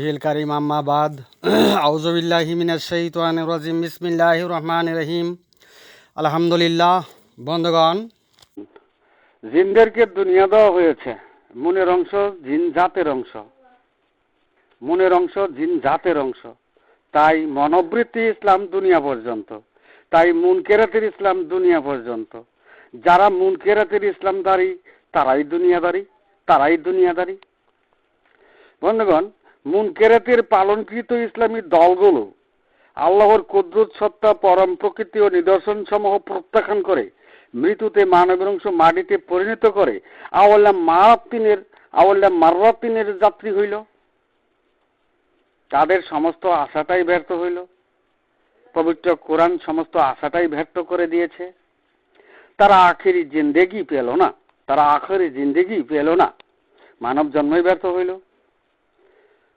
Hill কারিম আম্মাবাদ রহমান রহিম। আলহামদুলিল্লাহ দুনিয়া হয়েছে। অংশ জিন জাতের অংশ। অংশ জিন জাতের অংশ। তাই মনোবৃত্তি ইসলাম দুনিয়া পর্যন্ত। তাই মুন কেরাতের ইসলাম দুনিয়া পর্যন্ত। যারা মুন কেরেতের ইসলাম ইসলামদারি, তারাই দুনিয়াদারি। তারাই দুনিয়াদারি। বন্ধুগণ, মুনকেরাতের পালনকৃত ইসলামী দলগুলো আল্লাহর কুদরত, সত্তা, পরম প্রকৃতি ও নিদর্শন সমূহ প্রত্যাখ্যান করে মৃত্যুতে মানবের অংশ মাটিতে পরিণত করে আওয়াল্লা মারাত্তিনের আওয়াল্লা মার্রাত্তিনের যাত্রী হইল। তাদের সমস্ত আশাটাই ব্যর্থ হইল। পবিত্র কোরআন সমস্ত আশাটাই ব্যর্থ করে দিয়েছে। তারা আখেরি জিন্দেগি পেল না, তারা আখেরি জিন্দেগি পেল না। মানব জন্মই ব্যর্থ হইল।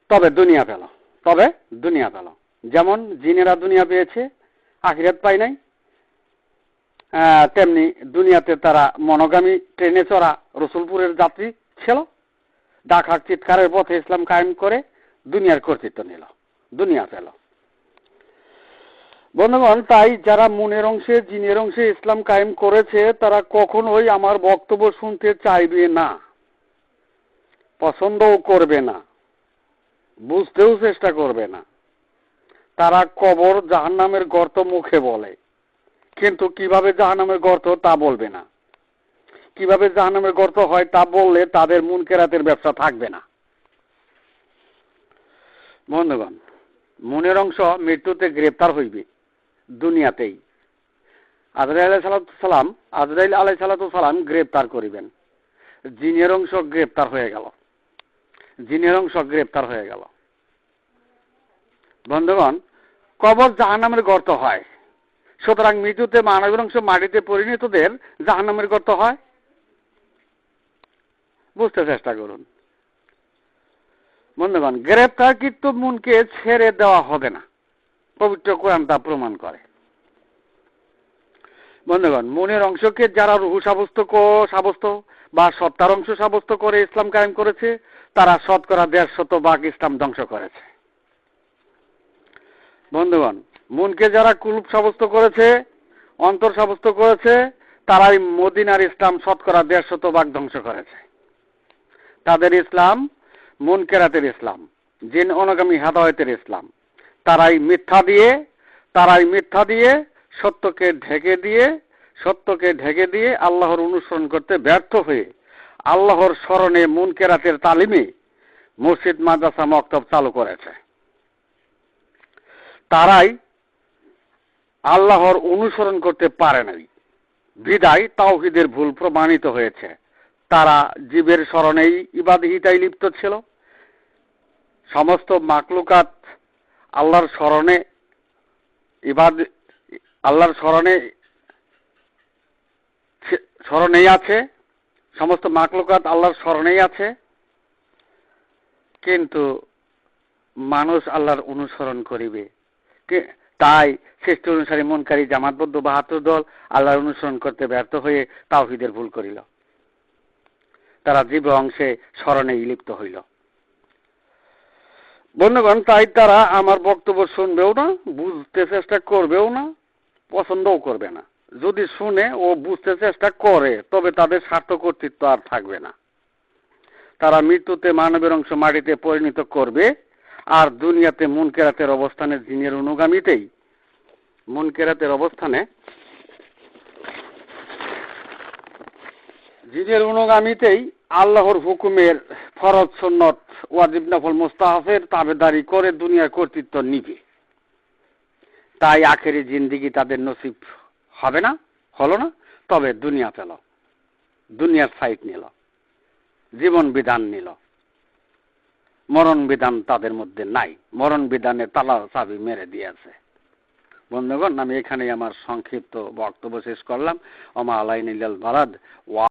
তবে দুনিয়া পেল। তবে দুনিয়া পেল। যেমন জিনেরা দুনিয়া পেয়েছে, আখিরাত পাই নাই। তেমনি দুনিয়াতে তারা মনোগামী ট্রেনে চড়া রসুলপুরের যাত্রী ছিল। ডাকার চিৎকারের পথে ইসলাম কায়েম করে দুনিয়ার কর্তৃত্ব নিল। দুনিয়া পেল। বন্ধুগণ, তাই যারা মনের অংশে, জিনের অংশে ইসলাম কায়েম করেছে, তারা কখনোই আমার বক্তব্য শুনতে চাইবে না। পছন্দও করবে না। বুঝতেও চেষ্টা করবে না। তারা কবর জাহান্নামের গর্ত মুখে বলে। কিন্তু কীভাবে জাহান্নামের গর্ত তা বলবে না। কীভাবে জাহান্নামের গর্ত হয় তা বললে তাদের মন কেরাতের ব্যবসা থাকবে না। বন্ধুগণ, মনের অংশ মৃত্যুতে গ্রেপ্তার হইবে দুনিয়াতেই। আজরাইল সালাম, আজরাইল আলাই সালাম গ্রেপ্তার করিবেন। জিনের অংশ গ্রেপ্তার হয়ে গেল। জিনের অংশ গ্রেপ্তার হয়ে গেল। বন্ধুগণ, কবর জাহান্নামের গর্ত হয়। সুতরাং মৃত্যুতে মানবের অংশ মাটিতে পরিণতদের জাহান্নামের গর্ত হয়। বুঝতে চেষ্টা করুন। বন্ধুগণ, গ্রেপ্তারকৃত মনকে ছেড়ে দেওয়া হবে না। পবিত্র কোরআন তা প্রমাণ করে। বন্ধুগণ, মনের অংশকে যারা রুহু সাব্যস্ত সাব্যস্ত বা সত্তার অংশ সাব্যস্ত করে ইসলাম কায়েম করেছে, তারা শতকরা দেড় শত বাঘ ইসলাম ধ্বংস করেছে। বন্ধুগণ, মনকে যারা কুলুপ সাব্যস্ত করেছে, অন্তর সাব্যস্ত করেছে, তারাই মদিনার ইসলাম শতকরা দেড় শত বাঘ ধ্বংস করেছে। তাদের ইসলাম মন কেরাতের ইসলাম, জিন অনগামী হেদায়তের ইসলাম। তারাই মিথ্যা দিয়ে, তারাই মিথ্যা দিয়ে সত্যকে ঢেকে দিয়ে সত্যকে ঢেকে দিয়ে আল্লাহর অনুসরণ করতে ব্যর্থ হয়ে আল্লাহর স্মরণে মন কেরাতের তালিমে মসজিদ, মাদ্রাসা, মক্তব চালু করেছে। তারাই আল্লাহর অনুসরণ করতে পারে নাই। বিদায় তাওহিদের ভুল প্রমাণিত হয়েছে। তারা জীবের স্মরণেই ইবাদহিতায় লিপ্ত ছিল। সমস্ত মাকলুকাত আল্লাহর স্মরণে ইবাদ আল্লাহর স্মরণে স্মরণেই আছে, সমস্ত মাকলুকাত আল্লাহর স্মরণেই আছে, কিন্তু মানুষ আল্লাহর অনুসরণ করিবে। তাই শ্রেষ্ঠ অনুসারী মনকারী জামাতবদ্ধ বাহাত্তর দল আল্লাহর অনুসরণ করতে ব্যর্থ হয়ে তাওহিদের ভুল করিল। তারা জীব অংশে স্মরণেই লিপ্ত হইল। বন্ধুগণ, তাই তারা আমার বক্তব্য শুনবেও না, বুঝতে চেষ্টা করবেও না, পছন্দও করবে না। যদি শুনে ও বুঝতে চেষ্টা করে, তবে তাদের স্বার্থ কর্তৃত্ব আর থাকবে না। তারা মৃত্যুতে মানবের অংশ মাটিতে পরিণত করবে, আর দুনিয়াতে মুনকেরাতের অবস্থানে জিনের অনুগামীতেই। মুনকেরাতের অবস্থানে জিনের অনুগামীতেই আল্লাহর হুকুমের ফরজ সন্নত ওয়াজিব নফল মুস্তাহাফের তাবেদারি করে দুনিয়ার কর্তৃত্ব নিবে। তাই আখেরি জিন্দিগি তাদের নসিব হবে না, হলো না, তবে দুনিয়া পেল। দুনিয়ার সাইট নিল। জীবন বিধান নিল। মরণ বিধান তাদের মধ্যে নাই। মরণ বিধানে তালা চাবি মেরে দিয়েছে। বন্ধুগণ, আমি এখানেই আমার সংক্ষিপ্ত বক্তব্য শেষ করলাম। অমা আলাইনিল বালাদ, ওয়া